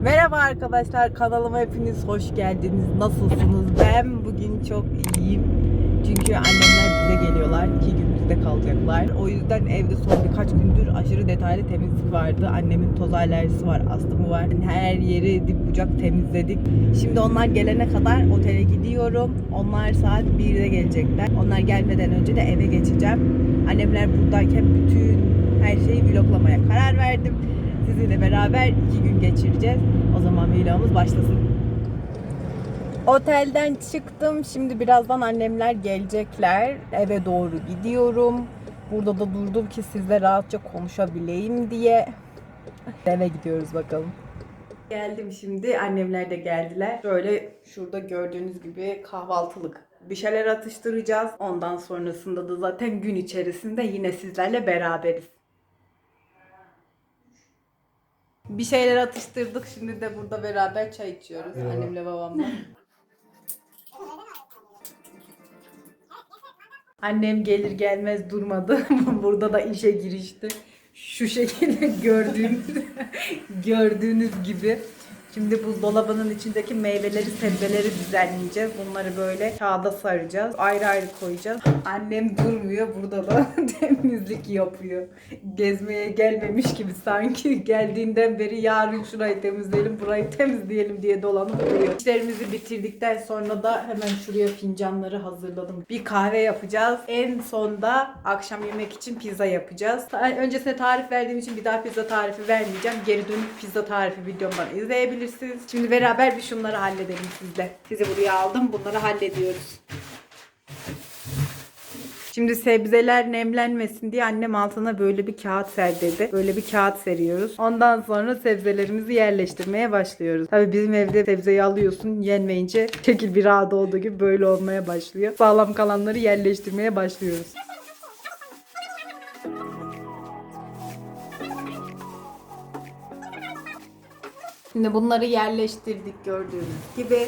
Merhaba arkadaşlar kanalıma hepiniz hoş geldiniz. Nasılsınız? Ben bugün çok iyiyim. Çünkü annemler bize geliyorlar. iki gün bizde kalacaklar. O yüzden evde son birkaç gündür aşırı detaylı temizlik vardı. Annemin toz alerjisi var, astımı var. Her yeri dip bucak temizledik. Şimdi onlar gelene kadar otele gidiyorum. Onlar saat 1'de gelecekler. Onlar gelmeden önce de eve geçeceğim. Annemler buradayken bütün her şeyi vloglamaya karar verdim. Sizinle beraber iki gün geçireceğiz. O zaman vlogumuz başlasın. Otelden çıktım. Şimdi birazdan annemler gelecekler. Eve doğru gidiyorum. Burada da durdum ki sizle rahatça konuşabileyim diye. Eve gidiyoruz bakalım. Geldim şimdi. Annemler de geldiler. Şöyle şurada gördüğünüz gibi kahvaltılık bir şeyler atıştıracağız. Ondan sonrasında da zaten gün içerisinde yine sizlerle beraberiz. Bir şeyler atıştırdık. Şimdi de burada beraber çay içiyoruz. Annemle babamla. Annem gelir gelmez durmadı. burada da işe girişti. Şu şekilde gördüğünüz gördüğünüz gibi. Şimdi buzdolabının içindeki meyveleri, sebzeleri düzenleyeceğiz. Bunları böyle kağıda saracağız. Ayrı ayrı koyacağız. Annem durmuyor. Burada da temizlik yapıyor. Gezmeye gelmemiş gibi sanki geldiğinden beri yarın şurayı temizleyelim, burayı temizleyelim diye dolanıp duruyor. İşlerimizi bitirdikten sonra da hemen şuraya fincanları hazırladım. Bir kahve yapacağız. En sonda akşam yemek için pizza yapacağız. Öncesine tarif verdiğim için bir daha pizza tarifi vermeyeceğim. Geri dönüp pizza tarifi videomdan izleyebilirsiniz. Şimdi beraber bir şunları halledelim sizle. Sizi buraya aldım. Bunları hallediyoruz. Şimdi sebzeler nemlenmesin diye annem altına böyle bir kağıt ser dedi. Böyle bir kağıt seriyoruz. Ondan sonra sebzelerimizi yerleştirmeye başlıyoruz. Tabii bizim evde sebzeyi alıyorsun yenmeyince şekil bir ağda olduğu gibi böyle olmaya başlıyor. Sağlam kalanları yerleştirmeye başlıyoruz. Şimdi bunları yerleştirdik gördüğünüz gibi.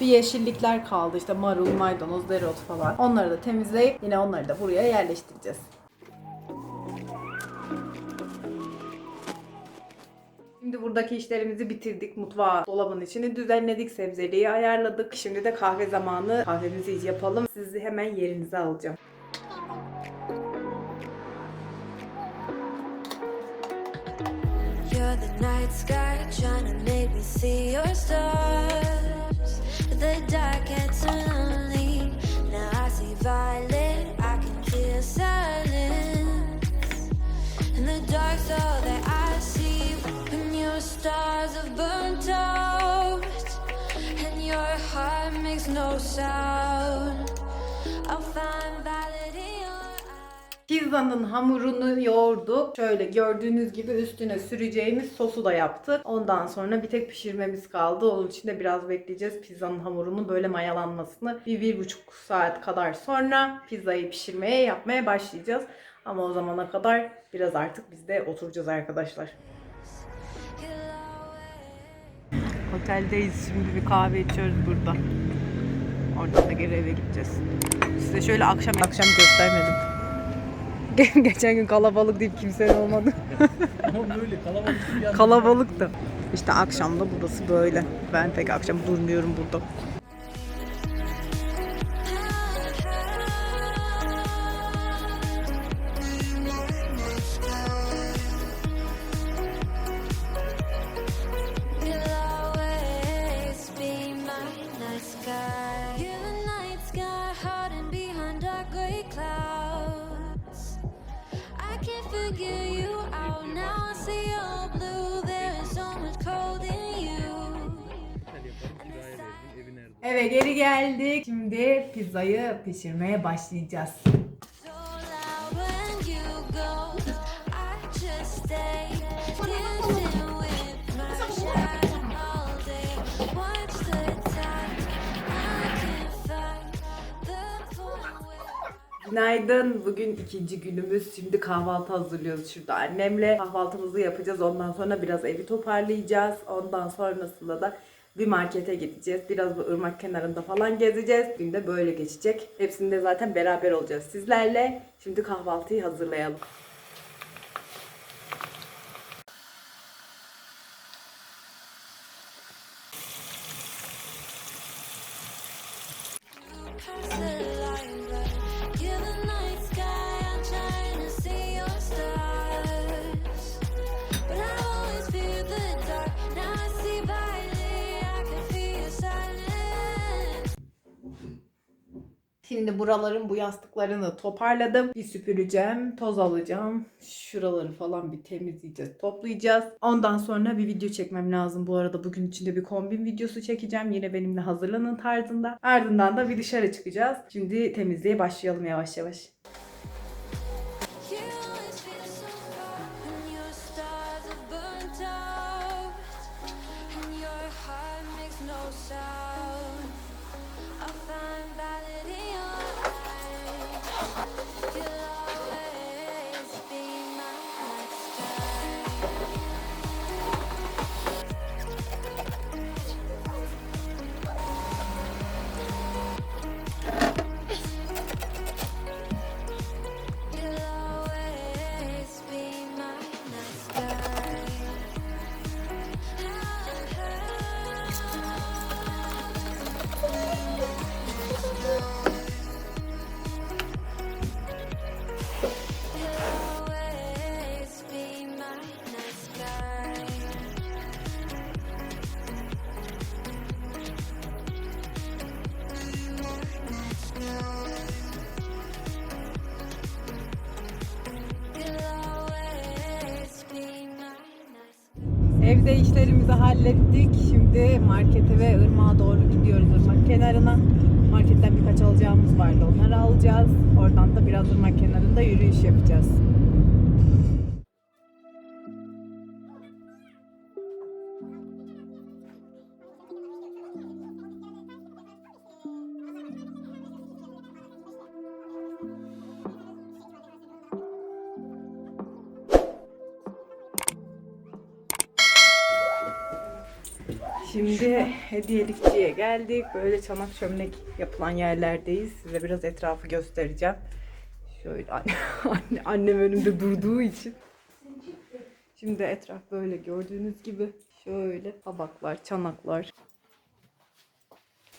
Bir yeşillikler kaldı işte marul, maydanoz, dereotu falan. Onları da temizleyip yine onları da buraya yerleştireceğiz. Şimdi buradaki işlerimizi bitirdik. Mutfağı, dolabın içini düzenledik. Sebzeliği ayarladık. Şimdi de kahve zamanı. Kahvemizi yapalım. Sizi hemen yerinize alacağım. The night sky trying to make me see your stars. The dark gets lonely. Now I see violet. I can feel silence. And the dark's all that I see. When your stars have burnt out. And your heart makes no sound. Pizzanın hamurunu yoğurduk. Şöyle gördüğünüz gibi üstüne süreceğimiz sosu da yaptık. Ondan sonra bir tek pişirmemiz kaldı. Onun için de biraz bekleyeceğiz pizzanın hamurunun böyle mayalanmasını. Bir, bir buçuk saat kadar sonra pizzayı pişirmeye yapmaya başlayacağız. Ama o zamana kadar biraz artık biz de oturacağız arkadaşlar. Oteldeyiz şimdi bir kahve içiyoruz burada. Oradan da geri eve gideceğiz. Size şöyle akşam akşam göstermedim. Geçen gün kalabalık deyip kimsenin olmadı. Ama böyle kalabalık. Kalabalıktı. İşte akşamda burası böyle. Ben pek akşam durmuyorum burada. Eve geri geldik. Şimdi pizzayı pişirmeye başlayacağız. Günaydın. Bugün ikinci günümüz. Şimdi kahvaltı hazırlıyoruz şurada annemle. Kahvaltımızı yapacağız. Ondan sonra biraz evi toparlayacağız. Ondan sonrasında da bir markete gideceğiz. Biraz bu ırmak kenarında falan gezeceğiz. Gün de böyle geçecek. Hepsinde zaten beraber olacağız sizlerle. Şimdi kahvaltıyı hazırlayalım. Şimdi buraların bu yastıklarını toparladım. Bir süpüreceğim, toz alacağım. Şuraları falan bir temizleyeceğiz, toplayacağız. Ondan sonra bir video çekmem lazım. Bu arada bugün içinde bir kombin videosu çekeceğim. Yine benimle hazırlanın tarzında. Ardından da bir dışarı çıkacağız. Şimdi temizliğe başlayalım yavaş yavaş. Evde işlerimizi hallettik. Şimdi markete ve ırmağa doğru gidiyoruz ırmak kenarına. Marketten birkaç alacağımız vardı. Onları alacağız. Oradan da biraz ırmak kenarında yürüyüş yapacağız. Şimdi hediyelikçiye geldik. Böyle çanak çömlek yapılan yerlerdeyiz. Size biraz etrafı göstereceğim. Şöyle anne, anne- annem önümde durduğu için. Şimdi etraf böyle gördüğünüz gibi. Şöyle tabaklar, çanaklar.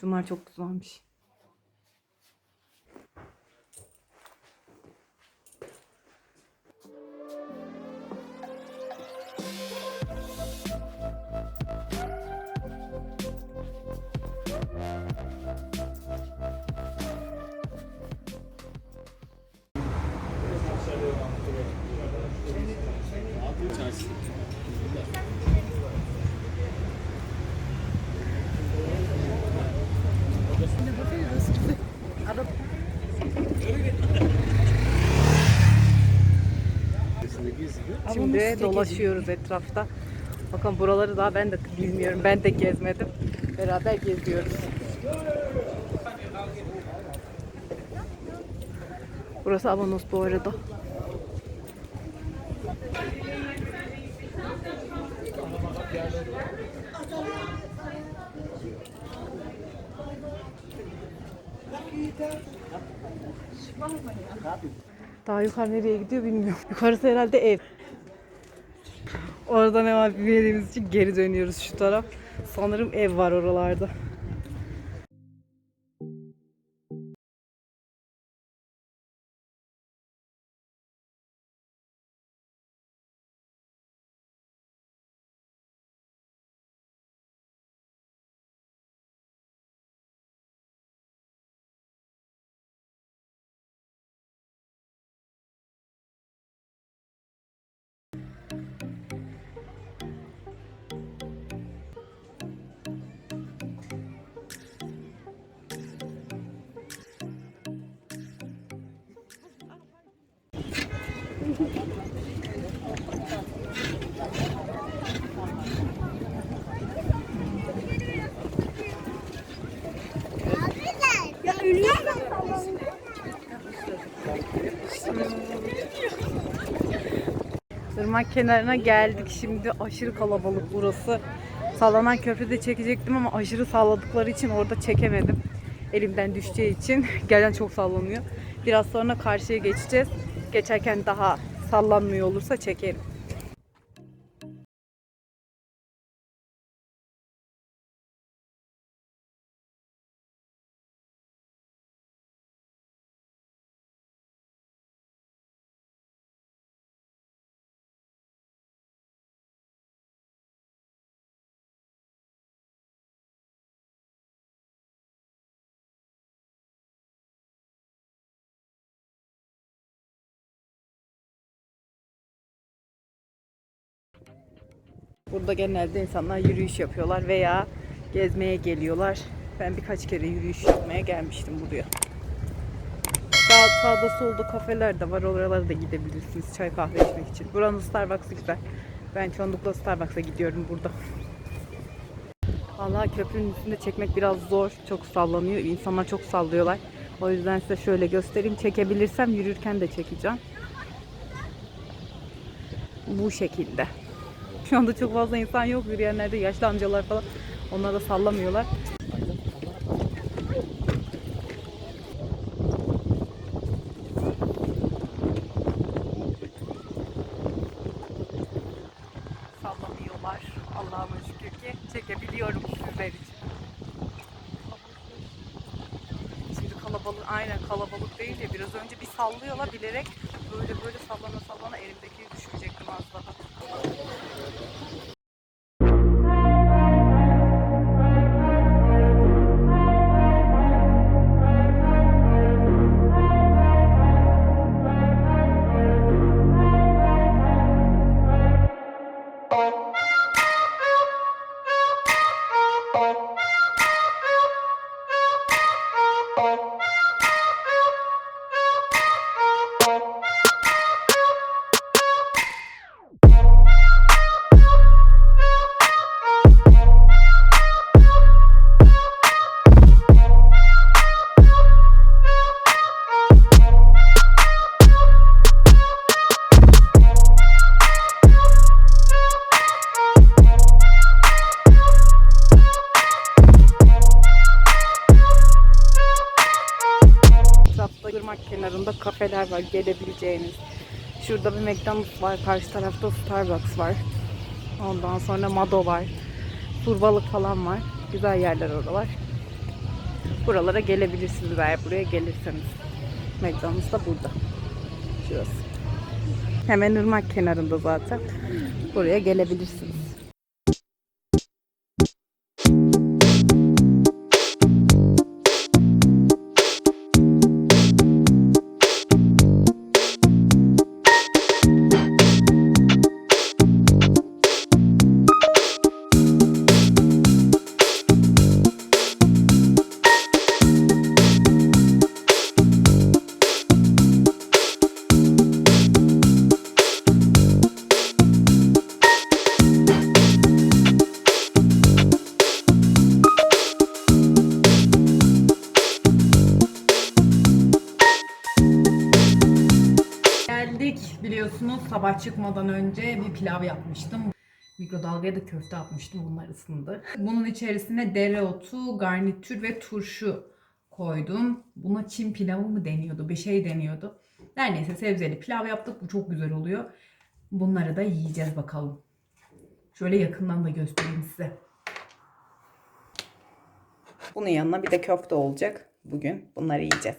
Şunlar çok güzelmiş. Şimdi dolaşıyoruz etrafta. Bakın buraları daha ben de bilmiyorum. Ben de gezmedim. Beraber geziyoruz. Burası Avanos bu arada. Daha yukarı nereye gidiyor bilmiyorum. Yukarısı herhalde ev. Orada ne var bilmediğimiz için geri dönüyoruz şu taraf. Sanırım ev var oralarda. Irmak kenarına geldik. Şimdi aşırı kalabalık burası. Sallanan köprüde çekecektim ama aşırı salladıkları için orada çekemedim. Elimden düşeceği için. Gelen çok sallanıyor. Biraz sonra karşıya geçeceğiz. Geçerken daha sallanmıyor olursa çekerim. Burada genelde insanlar yürüyüş yapıyorlar veya gezmeye geliyorlar. Ben birkaç kere yürüyüş yapmaya gelmiştim buraya. Sağ, sağda solda kafeler de var. Oralara da gidebilirsiniz çay kahve içmek için. Buranın Starbucks'ı güzel. Ben çoğunlukla Starbucks'a gidiyorum burada. Vallahi köprünün üstünde çekmek biraz zor. Çok sallanıyor. İnsanlar çok sallıyorlar. O yüzden size şöyle göstereyim. Çekebilirsem yürürken de çekeceğim. Bu şekilde. Şu anda çok fazla insan yok. Yürüyenlerde yaşlı amcalar falan. Onlar da sallamıyorlar. Sallamıyorlar. Allah'ıma şükür ki çekebiliyorum sizler için. Şimdi kalabalık, aynen kalabalık değil de biraz önce bir sallıyorlar bilerek böyle böyle sallana sallana elimdeki düşecektim az daha. Etrafta kafeler var gelebileceğiniz. Şurada bir McDonald's var. Karşı tarafta Starbucks var. Ondan sonra Mado var. Turbalık falan var. Güzel yerler oralar. Buralara gelebilirsiniz eğer buraya gelirseniz. McDonald's da burada. Şurası. Hemen ırmak kenarında zaten. Buraya gelebilirsiniz. Sabah çıkmadan önce bir pilav yapmıştım. Mikrodalgaya da köfte atmıştım bunlar ısındı. Bunun içerisine dereotu, garnitür ve turşu koydum. Buna Çin pilavı mı deniyordu bir şey deniyordu. Her neyse sebzeli pilav yaptık bu çok güzel oluyor. Bunları da yiyeceğiz bakalım. Şöyle yakından da göstereyim size. Bunun yanına bir de köfte olacak bugün. Bunları yiyeceğiz.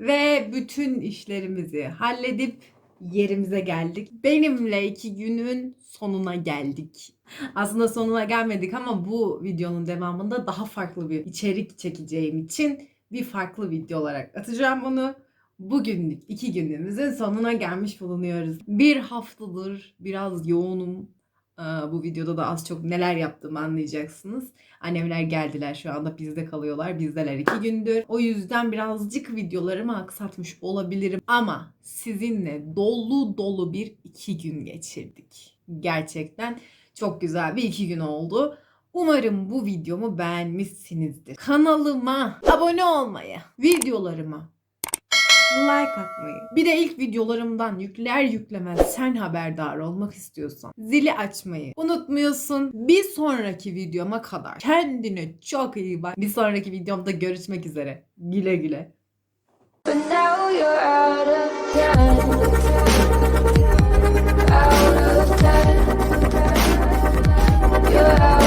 Ve bütün işlerimizi halledip yerimize geldik. Benimle iki günün sonuna geldik. Aslında sonuna gelmedik ama bu videonun devamında daha farklı bir içerik çekeceğim için bir farklı video olarak atacağım bunu. Bugünlük iki günümüzün sonuna gelmiş bulunuyoruz. Bir haftadır biraz yoğunum. Ee, Bu videoda da az çok neler yaptığımı anlayacaksınız. Annemler geldiler şu anda bizde kalıyorlar. Bizdeler iki gündür. O yüzden birazcık videolarımı aksatmış olabilirim. Ama sizinle dolu dolu bir iki gün geçirdik. Gerçekten çok güzel bir iki gün oldu. Umarım bu videomu beğenmişsinizdir. Kanalıma abone olmayı, videolarıma like atmayı. Bir de ilk videolarımdan yükler yüklemez sen haberdar olmak istiyorsan zili açmayı unutmuyorsun. Bir sonraki videoma kadar kendine çok iyi bak. Bir sonraki videomda görüşmek üzere. Güle güle. You're out